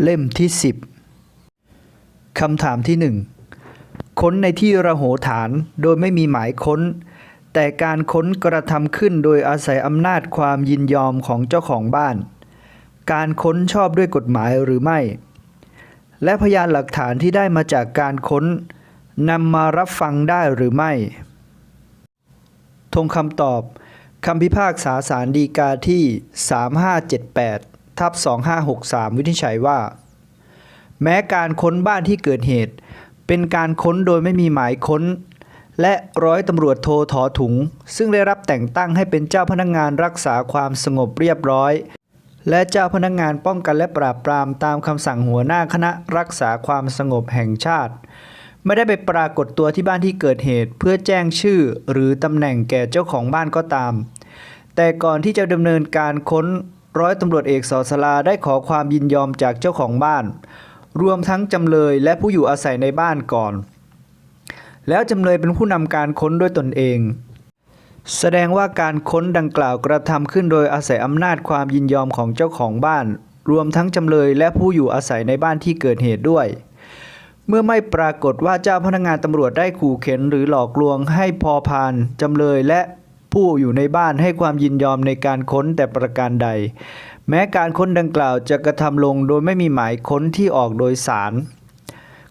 เล่มที่ 10 คำถามที่ 1 ค้นในที่ระโหฐานโดยไม่มีหมายค้น แต่การค้นกระทำขึ้นโดยอาศัยอำนาจความยินยอมของเจ้าของบ้าน การค้นชอบด้วยกฎหมายหรือไม่ และพยานหลักฐานที่ได้มาจากการค้นนำมารับฟังได้หรือไม่ ทงคำตอบคำพิพากษาสารดีกาที่ 3578 ทับ2563 วินิจฉัยว่า แม้การค้นบ้านที่เกิดเหตุ เป็นการค้นโดยไม่มีหมายค้น และร้อยตำรวจโทถอถุง ซึ่งได้รับแต่งตั้งให้เป็นเจ้าพนักงานรักษาความสงบเรียบร้อย และเจ้าพนักงานป้องกันและปราบปรามตามคำสั่งหัวหน้าคณะรักษาความสงบแห่งชาติไม่ได้ไปปรากฏตัวที่บ้านที่เกิดเหตุ เพื่อแจ้งชื่อหรือตำแหน่งแก่เจ้าของบ้านก็ตาม แต่ก่อนที่จะดำเนินการค้น ร้อยตำรวจเอกสอสลาได้ขอความยินยอมจากเจ้าของบ้าน รวมทั้งจำเลยและผู้อยู่อาศัยในบ้านก่อน แล้วจำเลยเป็นผู้นำการค้นด้วยตนเอง แสดงว่าการค้นดังกล่าวกระทำขึ้นโดยอาศัยอำนาจความยินยอมของเจ้าของบ้าน รวมทั้งจำเลยและผู้อยู่อาศัยในบ้านที่เกิดเหตุด้วยเมื่อไม่ปรากฏว่าเจ้าพนักงานตำรวจได้ขู่เข็นหรือหลอกลวงให้พอพานจำเลยและ ผู้อยู่ในบ้านให้ความยินยอมในการค้นแต่ประการใด แม้การค้นดังกล่าวจะกระทำลงโดยไม่มีหมายค้นที่ออกโดยสาร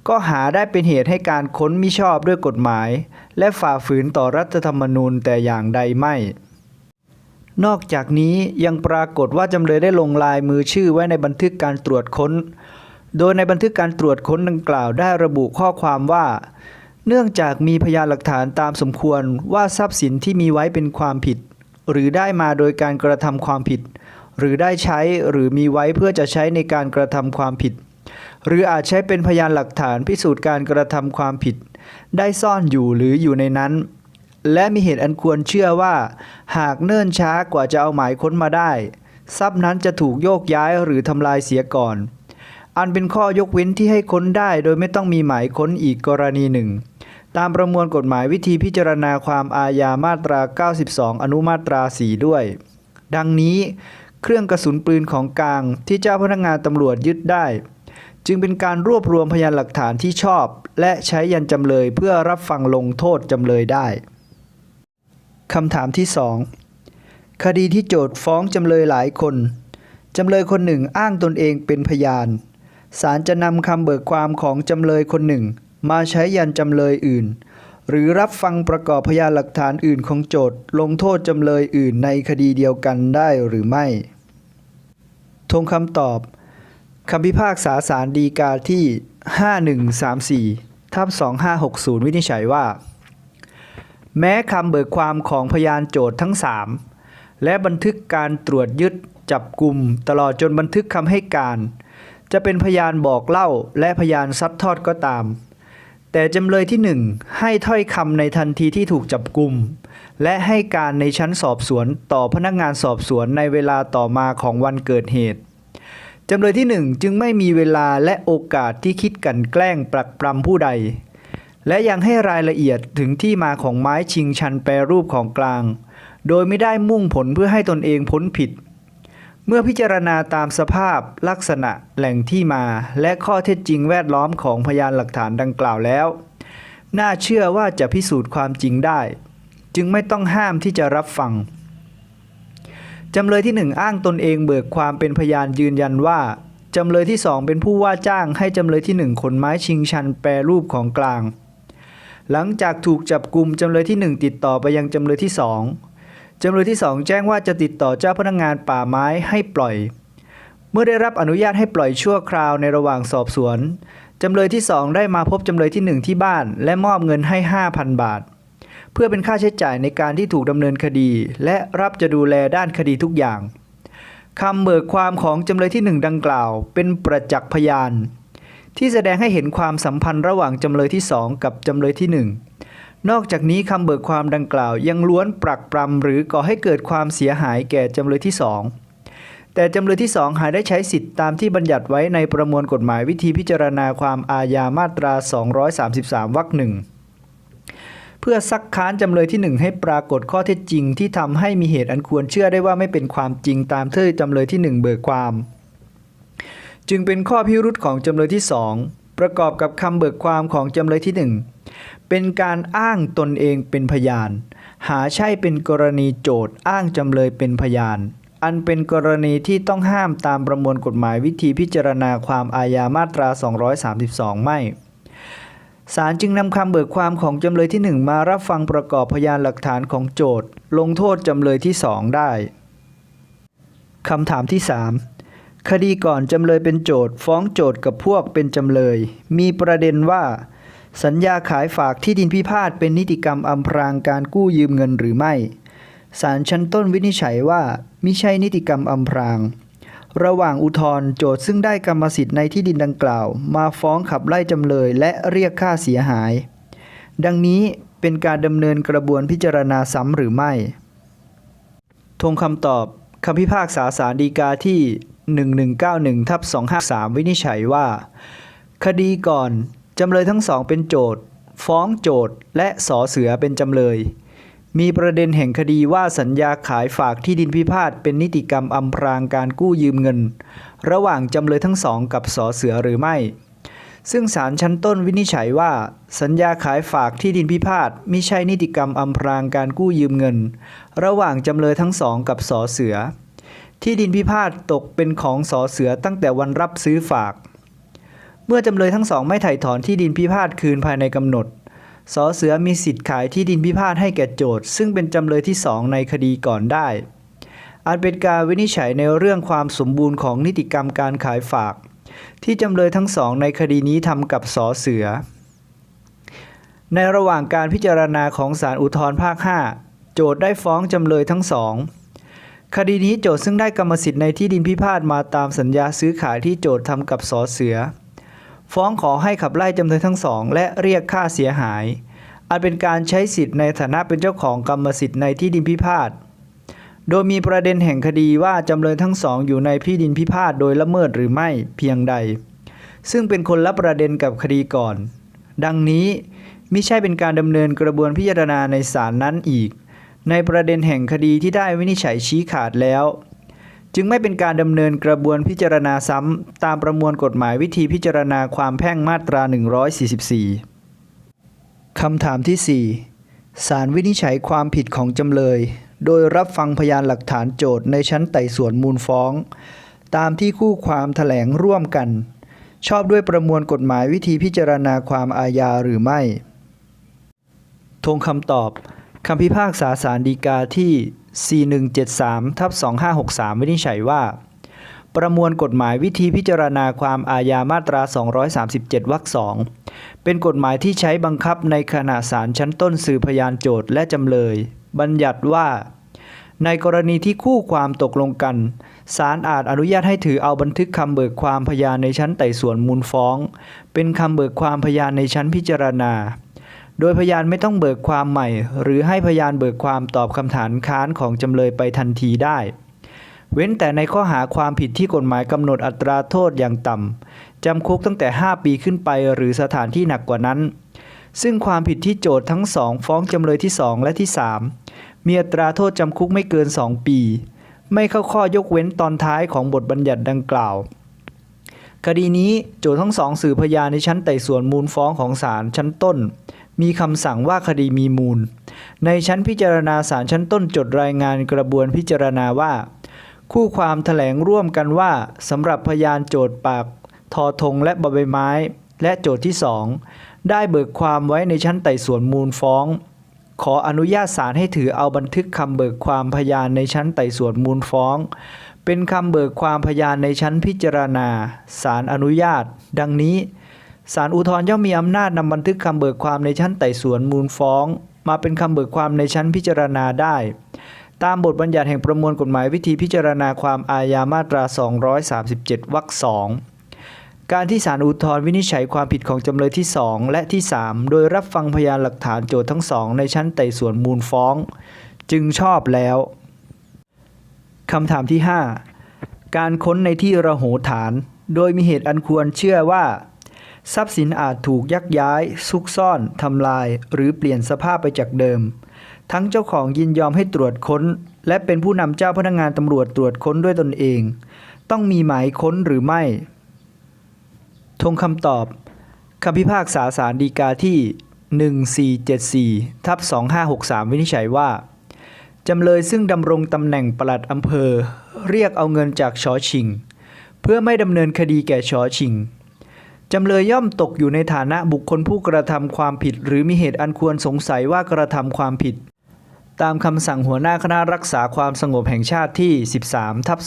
ก็หาได้เป็นเหตุให้การค้นมิชอบด้วยกฎหมาย และฝ่าฝืนต่อรัฐธรรมนูญแต่อย่างใดไม่ นอกจากนี้ยังปรากฏว่าจำเลยได้ลงลายมือชื่อไว้ในบันทึกการตรวจค้น โดยในบันทึกการตรวจค้นดังกล่าวได้ระบุข้อความว่า เนื่องจากมีพยานหลักฐานตามสมควรว่าทรัพย์สินที่มีไว้เป็นความผิด หรือได้มาโดยการกระทำความผิด หรือได้ใช้หรือมีไว้เพื่อจะใช้ในการกระทำความผิด หรืออาจใช้เป็นพยานหลักฐานพิสูจน์การกระทำความผิด ได้ซ่อนอยู่หรืออยู่ในนั้น และมีเหตุอันควรเชื่อว่า หากเนิ่นช้ากว่าจะเอาหมายค้นมาได้ ทรัพย์นั้นจะถูกโยกย้ายหรือทำลายเสียก่อน อันเป็นข้อยกเว้นที่ให้ค้นได้โดยไม่ต้องมีหมายค้นอีกกรณีหนึ่ง ตามประมวลกฎหมายวิธีพิจารณาความอาญามาตรา 92 อนุมาตรา 4 ด้วย ดังนี้ เครื่องกระสุนปืนของกลางที่เจ้าพนักงานตำรวจยึดได้ จึงเป็นการรวบรวมพยานหลักฐานที่ชอบ และใช้ยันจำเลยเพื่อรับฟังลงโทษจำเลยได้คำถามที่ 2 คดีที่โจทก์ฟ้องจำเลยหลายคน จำเลยคนหนึ่งอ้างตนเองเป็นพยานศาลจะนำคำเบิกความของจำเลยคนหนึ่ง มาใช้ยันจำเลยอื่น หรือรับฟังประกอบพยานหลักฐานอื่นของโจทก์ลงโทษจำเลยอื่นในคดีเดียวกันได้หรือไม่ทงคำตอบคำพิพากษาสารดีกาที่ 5134ทับ2560 วินิจฉัยว่า แม้คำเบิกความของพยานโจทย์ทั้ง 3 และบันทึกการตรวจยึดจับกลุ่มตลอดจนบันทึกคำให้การ จะเป็นพยานบอกเล่าและพยานซัดทอดก็ตาม แต่จำเลยที่1ให้ถ้อยคำในทันทีที่ถูกจับกลุ่ม และให้การในชั้นสอบสวนต่อพนักงานสอบสวนในเวลาต่อมาของวันเกิดเหตุจำเลยที่1จึงไม่มีเวลาและโอกาสที่คิดกันแกล้งปรักปรำผู้ใด และยังให้รายละเอียดถึงที่มาของไม้ชิงชันแปรรูปของกลาง โดยไม่ได้มุ่งผลเพื่อให้ตนเองพ้นผิด เมื่อพิจารณาตามสภาพลักษณะแหล่งที่มา และข้อเท็จจริงแวดล้อมของพยานหลักฐานดังกล่าวแล้ว น่าเชื่อว่าจะพิสูจน์ความจริงได้ จึงไม่ต้องห้ามที่จะรับฟังจำเลยที่หนึ่งอ้างตนเองเบิกความเป็นพยานยืนยันว่า จำเลยที่สองเป็นผู้ว่าจ้างให้จำเลยที่หนึ่งขนไม้ชิงชันแปรรูปของกลาง หลังจากถูกจับกลุ่มจำเลยที่หนึ่งติดต่อไปยังจำเลยที่สอง จำเลยที่สองแจ้งว่าจะติดต่อเจ้าพนักงานป่าไม้ให้ปล่อย เมื่อได้รับอนุญาตให้ปล่อยชั่วคราวในระหว่างสอบสวน จำเลยที่สองได้มาพบจำเลยที่หนึ่งที่บ้าน และมอบเงินให้ 5,000 บาท เพื่อเป็นค่าใช้จ่ายในการที่ถูกดำเนินคดี และรับจะดูแลด้านคดีทุกอย่างคำเบิกความของจำเลยที่หนึ่งดังกล่าว เป็นประจักษ์พยาน ที่แสดงให้เห็นความสัมพันธ์ระหว่างจำเลยที่สองกับจำเลยที่ห นอกจากนี้คำเบิกความดังกล่าวยังล้วนปรักปรำหรือก่อให้เกิดความเสียหายแก่จำเลยที่สองแต่จำเลยที่สองหายได้ใช้สิทธิ์ตามที่บัญญัติไว้ในประมวลกฎหมายวิธีพิจารณาความอาญามาตรา 233 วรรคหนึ่งเพื่อซักค้านจำเลยที่ 1 ให้ปรากฏข้อเท็จจริงที่ทำให้มีเหตุอันควรเชื่อได้ว่าไม่เป็นความจริงตามที่จำเลยที่ 1 เบิกความ จึงเป็นข้อพิรุษของจำเลยที่สอง ประกอบกับคำเบิกความของจำเลยที่หนึ่งเป็นการอ้างตนเองเป็นพยาน หาใช่เป็นกรณีโจทย์อ้างจำเลยเป็นพยาน อันเป็นกรณีที่ต้องห้ามตามประมวลกฎหมายวิธีพิจารณาความอาญามาตรา 232 ไม่ศาลจึงนำคำเบิกความของจำเลยที่ 1 มารับฟังประกอบพยานหลักฐานของโจทย์ ลงโทษจำเลยที่ 2 ได้คำถามที่ 3 คดีก่อนจำเลยเป็นโจทย์ฟ้องโจทย์กับพวกเป็นจำเลย มีประเด็นว่า สัญญาขายฝากที่ดินพิพาทเป็นนิติกรรมอำพรางการกู้ยืมเงินหรือไม่ศาลชั้นต้นวินิจฉัยว่ามิใช่นิติกรรมอำพราง ระหว่างอุทธรณ์โจทย์ซึ่งได้กรรมสิทธิ์ในที่ดินดังกล่าว มาฟ้องขับไล่จำเลยและเรียกค่าเสียหาย ดังนี้เป็นการดำเนินกระบวนพิจารณาซ้ำหรือไม่ทวงคำตอบคำพิพากษาสารดีกาที่ 1191ทับ253 วินิจฉัยว่า คดีก่อน จำเลยทั้งสองเป็นโจทฟ้องโจทย์และสอเสือเป็นจำเลย มีประเด็นแห่งคดีว่าสัญญาขายฝากที่ดินพิพาทเป็นนิติกรรมอำพรางการกู้ยืมเงิน ระหว่างจำเลยทั้งสองกับสอเสือหรือไม่ซึ่งศาลชั้นต้นวินิจฉัยว่า สัญญาขายฝากที่ดินพิพาทมิใช่นิติกรรมอำพรางการกู้ยืมเงิน ระหว่างจำเลยทั้งสองกับสอเสือ ที่ดินพิพาทตกเป็นของสอเสือตั้งแต่วันรับซื้อฝาก เมื่อจำเลยทั้งสองไม่ไถ่ถอนที่ดินพิพาทคืนภายในกำหนดสอเสือมีสิทธิ์ขายที่ดินพิพาทให้แก่โจทย์ซึ่งเป็นจำเลยที่สองในคดีก่อนได้ อาจเป็นการวินิจฉัยในเรื่องความสมบูรณ์ของนิติกรรมการขายฝาก ที่จำเลยทั้งสองในคดีนี้ทำกับสอเสือ ในระหว่างการพิจารณาของศาลอุทธรภาค 5 โจทย์ได้ฟ้องจำเลยทั้งสอง คดีนี้โจทย์ซึ่งได้กรรมสิทธิ์ในที่ดินพิพาทมาตามสัญญาซื้อขายที่โจทย์ทำกับสอเสือ ฟ้องขอให้ขับไล่จำเลยทั้งสอง และเรียกค่าเสียหายอาจเป็นการใช้สิทธิ์ในฐานะเป็นเจ้าของกรรมสิทธิ์ในที่ดินพิพาทโดยมีประเด็นแห่งคดีว่าจำเลยทั้งสองอยู่ในที่ดินพิพาทโดยละเมิดหรือไม่เพียงใด ซึ่งเป็นคนละประเด็นกับคดีก่อน ดังนี้มิใช่เป็นการดำเนินกระบวนพิจารณาในศาลนั้นอีก ในประเด็นแห่งคดีที่ได้วินิจฉัยชี้ขาดแล้ว จึงไม่เป็นการดำเนินกระบวนพิจารณาซ้ำตามประมวลกฎหมายวิธีพิจารณาความแพ่งมาตรา 144 คำถามที่ 4 ศาลวินิจฉัยความผิดของจำเลย โดยรับฟังพยานหลักฐานโจทย์ในชั้นไต่สวนมูลฟ้อง ตามที่คู่ความแถลงร่วมกัน ชอบด้วยประมวลกฎหมายวิธีพิจารณาความอาญาหรือไม่ ทงคำตอบ คำพิพากษาสารดีกาที่ 4173ทับ2563 วินิจฉัยว่า ประมวลกฎหมายวิธีพิจารณาความอาญามาตรา 237 วรรคสองเป็นกฎหมายที่ใช้บังคับในขณะศาลชั้นต้นสืบพยานโจทย์และจำเลย บัญญัติว่า ในกรณีที่คู่ความตกลงกันศาลอาจอนุญาตให้ถือเอาบันทึกคำเบิกความพยานในชั้นไต่สวนมูลฟ้อง เป็นคำเบิกความพยานในชั้นพิจารณา โดยพยานไม่ต้องเบิกความใหม่ หรือให้พยานเบิกความตอบคำถามค้านของจำเลยไปทันทีได้ เว้นแต่ในข้อหาความผิดที่กฎหมายกำหนดอัตราโทษอย่างต่ำจำคุกตั้งแต่ 5 ปีขึ้นไปหรือสถานที่หนักกว่านั้น ซึ่งความผิดที่โจทย์ทั้งสองฟ้องจำเลยที่ 2 และที่ 3 มีอัตราโทษจำคุกไม่เกิน 2 ปี ไม่เข้าข้อยกเว้นตอนท้ายของบทบัญญัติดังกล่าวคดีนี้โจทย์ทั้งสองสื่อพยานในชั้นไต่สวนมูลฟ้องของศาลชั้นต้น มีคำสั่งว่าคดีมีมูล ในชั้นพิจารณาศาลชั้นต้นจดรายงานกระบวนพิจารณาว่า คู่ความแถลงร่วมกันว่าสำหรับพยานโจทย์ปากทอธงและบใบไม้ และโจทย์ที่สองได้เบิกความไว้ในชั้นไต่สวนมูลฟ้อง ขออนุญาตศาลให้ถือเอาบันทึกคำเบิกความพยานในชั้นไต่สวนมูลฟ้อง เป็นคำเบิกความพยานในชั้นพิจารณาศาลอนุญาต ดังนี้ ศาลอุทธรณ์ย่อมมีอำนาจนำบันทึกคำเบิกความในชั้นไต่สวนมูลฟ้อง มาเป็นคำเบิกความในชั้นพิจารณาได้ ตามบทบัญญัติแห่งประมวลกฎหมายวิธีพิจารณาความอาญามาตรา 237 วรรคสองการที่ศาลอุทธรณ์วินิจฉัยความผิดของจำเลยที่ 2 และที่ 3 โดยรับฟังพยานหลักฐานโจทย์ทั้งสองในชั้นไต่สวนมูลฟ้อง จึงชอบแล้วคำถามที่ 5 การค้นในที่ระโหฐาน โดยมีเหตุอันควรเชื่อว่า ทรัพย์สินอาจถูกยักย้าย ซุกซ่อน ทำลาย หรือเปลี่ยนสภาพไปจากเดิม ทั้งเจ้าของยินยอมให้ตรวจค้น และเป็นผู้นำเจ้าพนักงานตำรวจตรวจค้นด้วยตนเอง ต้องมีหมายค้นหรือไม่ทงคำตอบคำพิพากษาสารดีกาที่ 1474ทับ2563 วินิจฉัยว่า จำเลยซึ่งดำรงตำแหน่งปลัดอำเภอ เรียกเอาเงินจากชอชิง เพื่อไม่ดำเนินคดีแก่ชอชิง จำเลยย่อมตกอยู่ในฐานะบุคคลผู้กระทำความผิด หรือมีเหตุอันควรสงสัยว่ากระทำความผิด ตามคำสั่งหัวหน้าคณะรักษาความสงบแห่งชาติที่ 13ทับ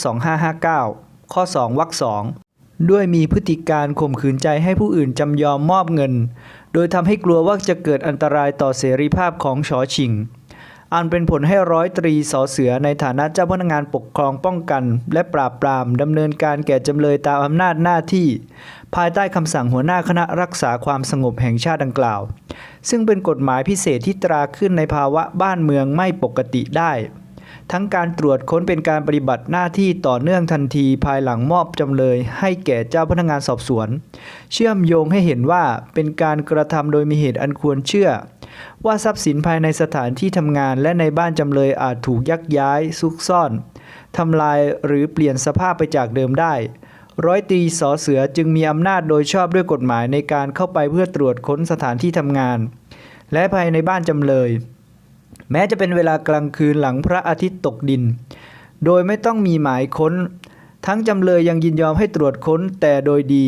2559 ข้อ 2วรรคสองด้วยมีพฤติการข่มขืนใจให้ผู้อื่นจำยอมมอบเงิน โดยทำให้กลัวว่าจะเกิดอันตรายต่อเสรีภาพของชอชิง อันเป็นผลให้ร้อยตรีสอเสือในฐานะเจ้าพนักงานปกครองป้องกัน และปราบปรามดำเนินการแก่จำเลยตามอำนาจหน้าที่ ภายใต้คำสั่งหัวหน้าคณะรักษาความสงบแห่งชาติดังกล่าว ซึ่งเป็นกฎหมายพิเศษที่ตราขึ้นในภาวะบ้านเมืองไม่ปกติได้ ทั้งการตรวจค้นเป็นการปฏิบัติหน้าที่ต่อเนื่องทันทีภายหลังมอบจำเลย ให้แก่เจ้าพนักงานสอบสวน เชื่อมโยงให้เห็นว่าเป็นการกระทำโดยมีเหตุอันควรเชื่อ ว่าทรัพย์สินภายในสถานที่ทำงานและในบ้านจำเลยอาจถูกยักย้ายซุกซ่อนทำลายหรือเปลี่ยนสภาพไปจากเดิมได้ ร้อยตีสอเสือจึงมีอำนาจโดยชอบด้วยกฎหมายในการเข้าไปเพื่อตรวจค้นสถานที่ทำงาน และภายในบ้านจำเลย แม้จะเป็นเวลากลางคืนหลังพระอาทิตย์ตกดิน โดยไม่ต้องมีหมายค้น ทั้งจำเลยยังยินยอมให้ตรวจค้นแต่โดยดี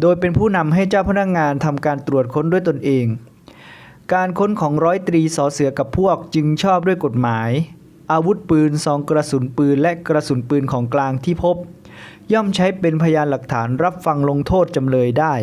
โดยเป็นผู้นำให้เจ้าพนักงานทำการตรวจค้นด้วยตนเอง การค้นของร้อยตรีสอเสือกับพวกจึงชอบด้วยกฎหมาย อาวุธปืนซองกระสุนปืนและกระสุนปืนของกลางที่พบ ย่อมใช้เป็นพยานหลักฐานรับฟังลงโทษจำเลยได้